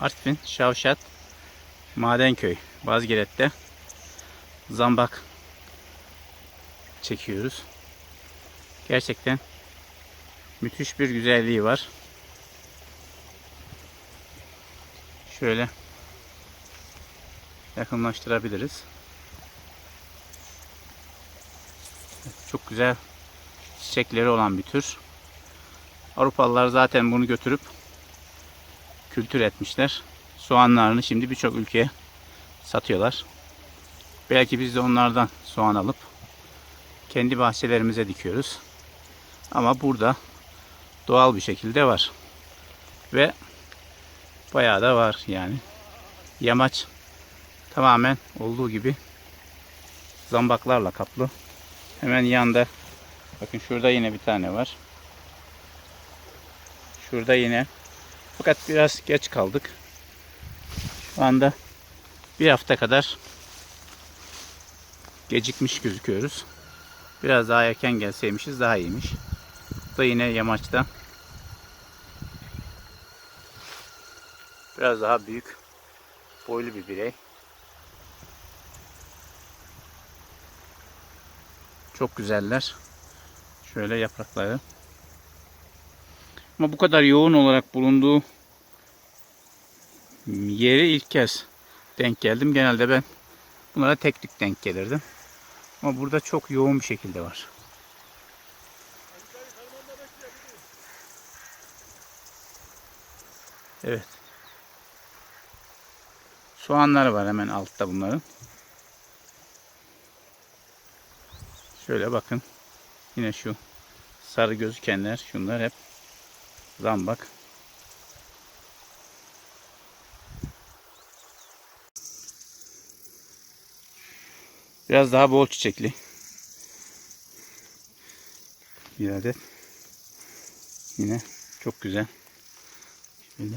Artvin, Şavşat, Madenköy, Bazgiret'te zambak çekiyoruz. Gerçekten müthiş bir güzelliği var. Şöyle yakınlaştırabiliriz. Çok güzel çiçekleri olan bir tür. Avrupalılar zaten bunu götürüp kültür etmişler. Soğanlarını şimdi birçok ülkeye satıyorlar. Belki biz de onlardan soğan alıp kendi bahçelerimize dikiyoruz. Ama burada doğal bir şekilde var. Ve bayağı da var yani. Yamaç tamamen olduğu gibi zambaklarla kaplı. Hemen yanında bakın şurada yine bir tane var. Şurada yine. Fakat biraz geç kaldık. Şu anda bir hafta kadar gecikmiş gözüküyoruz. Biraz daha erken gelseymişiz daha iyiymiş. Bu da yine yamaçta. Biraz daha büyük boylu bir birey. Çok güzeller. Şöyle yaprakları. Ama bu kadar yoğun olarak bulunduğu yeri ilk kez denk geldim. Genelde ben bunlara tek tük denk gelirdim. Ama burada çok yoğun bir şekilde var. Evet. Soğanları var hemen altta bunların. Şöyle bakın. Yine şu sarı gözükenler şunlar hep zambak. Biraz daha bol çiçekli. Bir adet. Yine çok güzel. Şöyle.